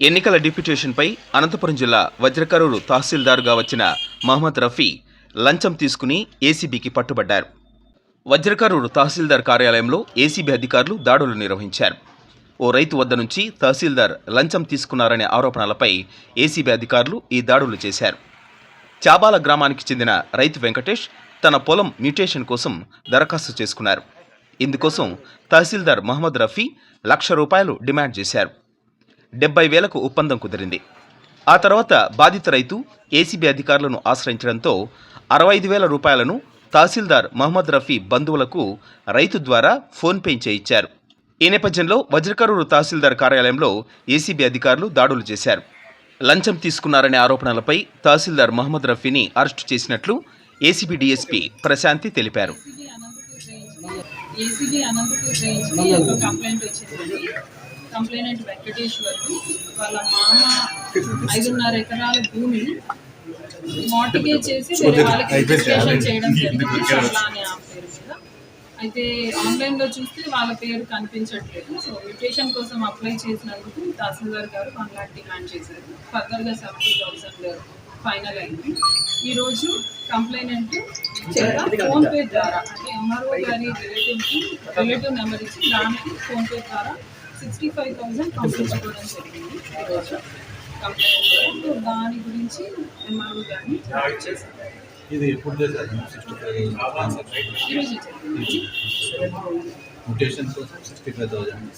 ఎన్నికల డిప్యూటేషన్పై అనంతపురం జిల్లా వజ్రకరూరు తహసీల్దార్గా వచ్చిన మహమ్మద్ రఫీ లంచం తీసుకుని ఏసీబీకి పట్టుబడ్డారు. వజ్రకరూరు తహసీల్దార్ కార్యాలయంలో ఏసీబీ అధికారులు దాడులు నిర్వహించారు. ఓ రైతు వద్ద నుంచి తహసీల్దార్ లంచం తీసుకున్నారనే ఆరోపణలపై ఏసీబీ అధికారులు ఈ దాడులు చేశారు. చాబాల గ్రామానికి చెందిన రైతు వెంకటేష్ తన పొలం మ్యూటేషన్ కోసం దరఖాస్తు చేసుకున్నారు. ఇందుకోసం తహసీల్దార్ మహమ్మద్ రఫీ లక్ష రూపాయలు డిమాండ్ చేశారు. డెబ్బై వేలకు ఒప్పందం కుదిరింది. ఆ తర్వాత బాధిత రైతు ఏసీబీ అధికారులను ఆశ్రయించడంతో అరవై ఐదు వేల రూపాయలను తహసీల్దార్ మహమ్మద్ రఫీ బంధువులకు రైతు ద్వారా ఫోన్పే చేయించారు. ఈ నేపథ్యంలో వజ్రకరూరు తహసీల్దార్ కార్యాలయంలో ఏసీబీ అధికారులు దాడులు చేశారు. లంచం తీసుకున్నారనే ఆరోపణలపై తహసీల్దార్ మహమ్మద్ రఫీని అరెస్టు చేసినట్లు ఏసీబీ డీఎస్పీ ప్రశాంతి తెలిపారు. ఏసీబీ అనంతపూర్ కంప్లైంట్ వచ్చింది. కంప్లైనెంట్ వెంకటేశ్వర్లు వాళ్ళ మామ ఐదున్నర ఎకరాల భూమిని మార్టిగేజ్ చేసి వేరే వాళ్ళకి రిజిస్ట్రేషన్ చేయడం జరిగింది. సరళ అనే ఆ పేరు మీద అయితే ఆన్లైన్లో చూస్తే వాళ్ళ పేరు కనిపించట్లేదు. సో మ్యూటేషన్ కోసం అప్లై చేసినందుకు తహసీల్దార్ గారు వన్ ల్యాక్ డిమాండ్ చేశారు. ఫర్దర్గా సెవెంటీ థౌసండ్ ఫైనల్ అయింది. ఈరోజు కంప్లైనెంట్ చేత ఫోన్పే ద్వారా. అంటే ఎంఆర్ఓ గారి రిలేటివ్కి రిలేటివ్ నెంబర్ ఇచ్చి దానికి ఫోన్పే ద్వారా సిక్స్టీ ఫైవ్ థౌసండ్ పంపించుకోవడం జరిగింది. ఈరోజు కంప్లైంట్ దాని గురించి ఎంఆర్ఓ గారిని ఇది ఎప్పుడు ఈరోజు కోసం సిక్స్టీ ఫైవ్ థౌజండ్